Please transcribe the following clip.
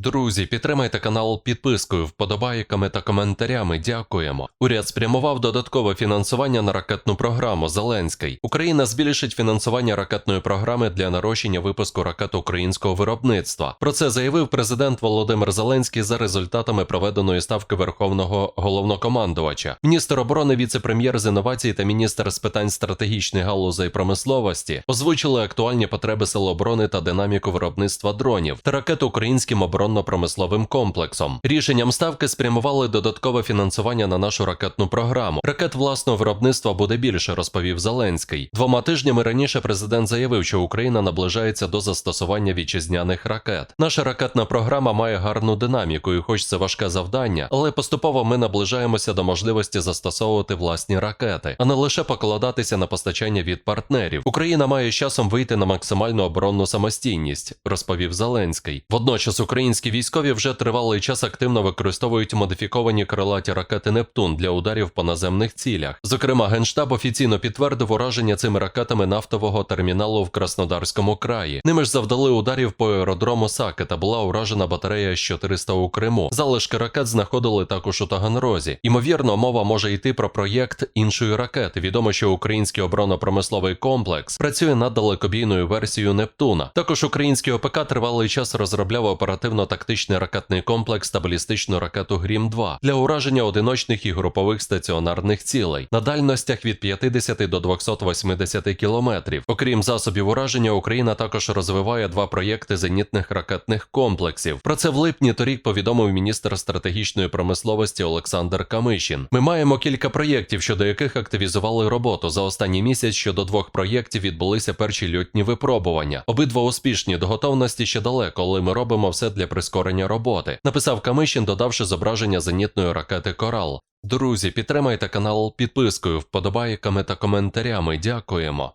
Друзі, підтримайте канал підпискою, вподобайками та коментарями. Дякуємо. Уряд спрямував додаткове фінансування на ракетну програму Зеленський. Україна збільшить фінансування ракетної програми для нарощення випуску ракет українського виробництва. Про це заявив президент Володимир Зеленський за результатами проведеної ставки Верховного головнокомандувача. Міністр оборони, віце-прем'єр з інновацій та міністр з питань стратегічних галузей промисловості озвучили актуальні потреби сил оборони та динаміку виробництва дронів та ракет українським оборонно-промисловим комплексом. Рішенням ставки спрямували додаткове фінансування на нашу ракетну програму. Ракет власного виробництва буде більше, розповів Зеленський. Двома тижнями раніше президент заявив, що Україна наближається до застосування вітчизняних ракет. Наша ракетна програма має гарну динаміку, і хоч це важке завдання, але поступово ми наближаємося до можливості застосовувати власні ракети, а не лише покладатися на постачання від партнерів. Україна має з часом вийти на максимальну оборонну самостійність, розповів Зеленський. Водночас українські військові вже тривалий час активно використовують модифіковані крилаті ракети Нептун для ударів по наземних цілях. Зокрема, генштаб офіційно підтвердив ураження цими ракетами нафтового терміналу в Краснодарському краї. Ними ж завдали ударів по аеродрому Саки та була уражена батарея С-400 у Криму. Залишки ракет знаходили також у Таганрозі. Ймовірно, мова може йти про проєкт іншої ракети. Відомо, що український оборонно-промисловий комплекс працює над далекобійною версією Нептуна. Також український ОПК тривалий час розробляв оперативно-тактичний ракетний комплекс та балістичну ракету Грім 2 для ураження одиночних і групових стаціонарних цілей на дальностях від 50 до 280 кілометрів. Окрім засобів ураження, Україна також розвиває два проєкти зенітних ракетних комплексів. Про це в липні торік повідомив міністр стратегічної промисловості Олександр Камишін. Ми маємо кілька проєктів, щодо яких активізували роботу. За останній місяць щодо двох проєктів відбулися перші льотні випробування. Обидва успішні до готовності ще далеко, але ми робимо все для прискорення роботи. Написав Камишін, додавши зображення зенітної ракети Корал. Друзі, підтримайте канал підпискою, вподобайками та коментарями. Дякуємо.